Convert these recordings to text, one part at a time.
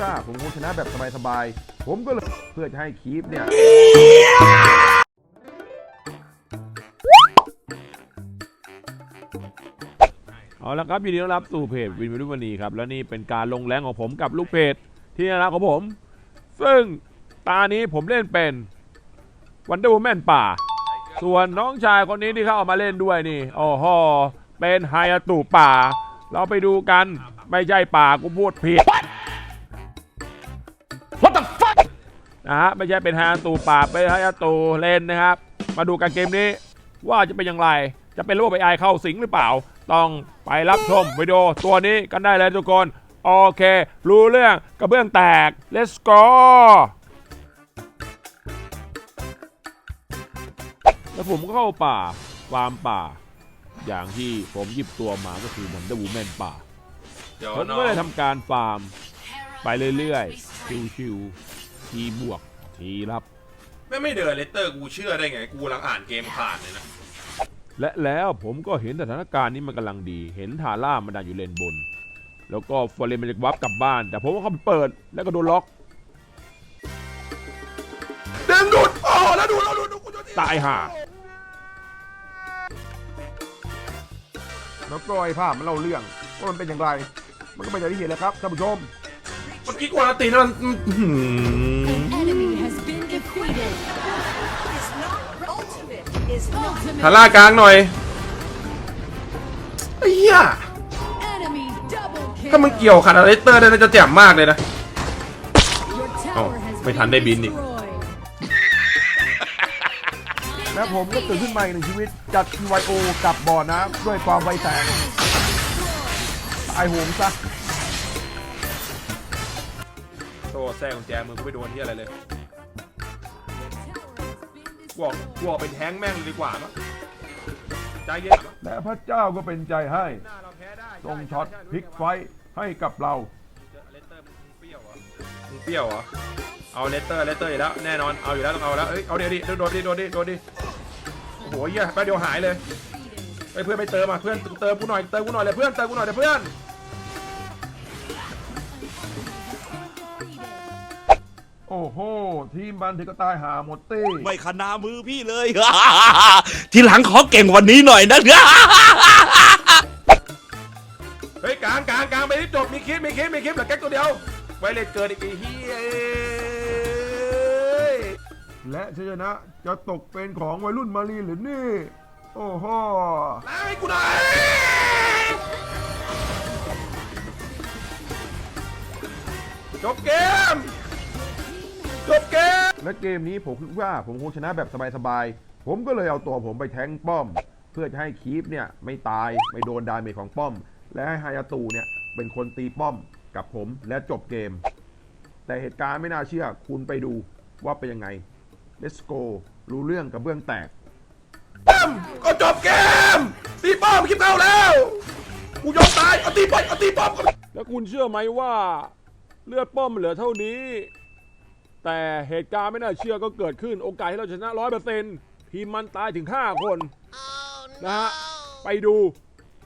ว่าผมคงชนะแบบสบายๆ ผมก็เลยเพื่อจะให้คีปเนี่ยเอาละครับยินดีต้อนรับสู่เพจวินวิรุวณีครับ แล้วนี่เป็นการลงแรงของผมกับลูกเพจที่น่ารักของผม ซึ่งตานี้ผมเล่นเป็นวันเดอร์ m แมนป่า ส่วนน้องชายคนนี้ที่เขาเอามาเล่นด้วยนี่โอ้โหเป็นไฮอาตุป่า เราไปดูกัน ไม่ใช่ป่ากูพูดผิด นะฮะไม่ใช่เป็นไฮอาตุป่าเป็นไฮอาตุเล่นนะครับ มาดูกันเกมนี้ว่าจะเป็นอย่างไร จะเป็นระบบไอเข้าสิงหรือเปล่า ต้องไปรับชมวิดีโอตัวนี้กันได้เลยทุกคน โอเค รู้เรื่องกระเบื้องแตก let's go แล้วผมก็เข้าป่าฟาร์มป่า อย่างที่ผมหยิบตัวมาก็คือมันเดอร์วูแมนป่าเดี๋ยวผมน้อก็เลยงทำการฟาร์ม ไปเรื่อยๆ ชิวๆ ทีบวก ทีรับ ไม่ไม่เดินเลตเตอร์กูเชื่อได้ไง กูกำลังอ่านเกมผ่านเลยนะ และแล้วผมก็เห็นสถานการณ์นี้มันกำลังดี เห็นทาร่ามันดันอยู่เลนบน แล้วก็ฟอร์เรนมันจะวับกลับบ้าน แต่ผมก็เข้าไปเปิดแล้วก็โดนล็อก เดินดูดโอ้แล้วดูแล้วดูดูกูดูดิตายห่า แล้วก็ไอ้ภาพมันเล่าเรื่องว่ามันเป็นอย่างไร มันก็เป็นอย่างที่เห็นแหล้วครับท่านผู้ชม เมื่อกี้กูอาตีนมันอื้อหือ ทาร่ากลางหน่อยไอ้เหี้ย enemy double kill. ถ้ามึงเกี่ยวขัดเลตเตอร์ได้น่าจะแจ่มมากเลยนะ Your เอ้า tower has ไม่ทันได้บินอีก destroyed. และผมก็ตื่นขึ้นมาอีกหนึ่งชีวิตจัด TYO กับบ่อน้ำด้วยความไวแสงตายโหงซะโซ่แซ่กุญแจมือกูไม่โดนที่อะไรเลยก วอกกวอกเป็นแท้งแม่งเลยดีกว่ามั้งใจเย็นและพระเจ้าก็เป็นใจให้หน้าเราแพ้ได้ทรงช็อตพลิกไฟท์ให้กับเราเลตเตอร์มึงเปรี้ยวเหรอมึงเปรี้ยวเหรอเอาเลตเตอร์เลตเตอร์อยู่แล้วแน่นอนเอาอยู่แล้วต้องเอาแล้วเอ้ยเอาเดี๋ยวดิโดนดิโดนดิโดนดิโอ้โหเหี้ยแป๊บเดียวหายเลยไปเพื่อนไปเติมอะเพื่อนเติมกูหน่อยเติมกูหน่อยเลยเพื่อนเติมกูหน่อยเลยเพื่อน โอ้โห ทีมมันถึงก็ตายหาหมดตี้ไม่ขนามือพี่เลย ทีหลังขอเก่งกวันนี้หน่อยนะเฮ้ยกลางกลางกลางไปที่จบมีคลิปมีคลิปมีคลิปเหลือแก๊กตัวเดียวไวเลตเกิดอีกไอ้เฮียเอ้ยและชัยชนะจะตกเป็นของวัยรุ่นมารีหรือนี่ โอ้โหล้างให้กูหน่อยจบเกม จบเกม และเกมนี้ผมคิดว่าผมคงชนะแบบสบายๆ ผมก็เลยเอาตัวผมไปแทงป้อม เพื่อจะให้คีปเนี่ยไม่ตายไม่โดนดาเมจของป้อม และให้ฮายาตูเนี่ยเป็นคนตีป้อมกับผมและจบเกม แต่เหตุการณ์ไม่น่าเชื่อคุณไปดูว่าเป็นยังไง Let's go รู้เรื่องกับเบื้องแตกก็จบเกม ตีป้อมคิดเอาแล้วกูยอมตายเอาตีป้อมเอาตีป้อมก็แล้วคุณเชื่อไหมว่า เลือดป้อมเหลือเท่านี้ แต่เหตุการณ์ไม่น่าเชื่อก็เกิดขึ้นโอกาสที่เราชนะร้อยเปอร์เซ็นต์ทีมมันตายถึง 5 คนนะฮะไปดู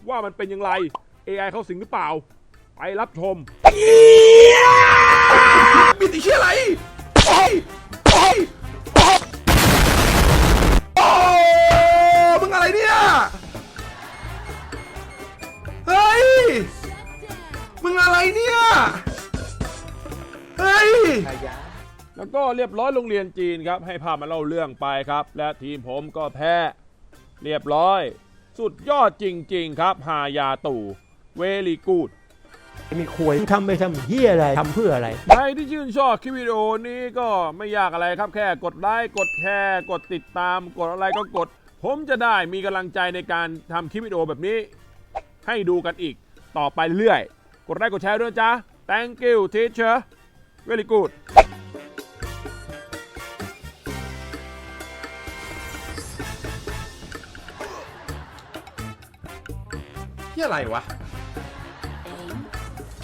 ว่ามันเป็นอย่างไร AI เขาสิงหรือเปล่า ไปรับชมมีตีเชี่ยอะไรโอ้ยโอ้ยโอ้ยโอ้มึงอะไรเนี่ย เฮ้ย มึงอะไรเนี่ย เฮ้ย แล้วก็เรียบร้อยโรงเรียนจีนครับ ให้พามาเล่าเรื่องไปครับ และทีมผมก็แพ้ เรียบร้อย สุดยอดจริง ๆ ครับฮายาตู่เวลีกูดมีควยทำไปทำเฮียอะไรทำเพื่ออะไร ใครที่ชื่นชอบคลิปวิดีโอนี้ก็ไม่ยากอะไรครับแค่กดไลค์กดแชร์กดติดตาม กดอะไรก็กด ผมจะได้มีกำลังใจในการทำคลิปวิดีโอแบบนี้ ให้ดูกันอีกต่อไปเรื่อย กดไลค์กดแชร์ด้วยนะจ้า thank you teacher very good ที่อะไรวะ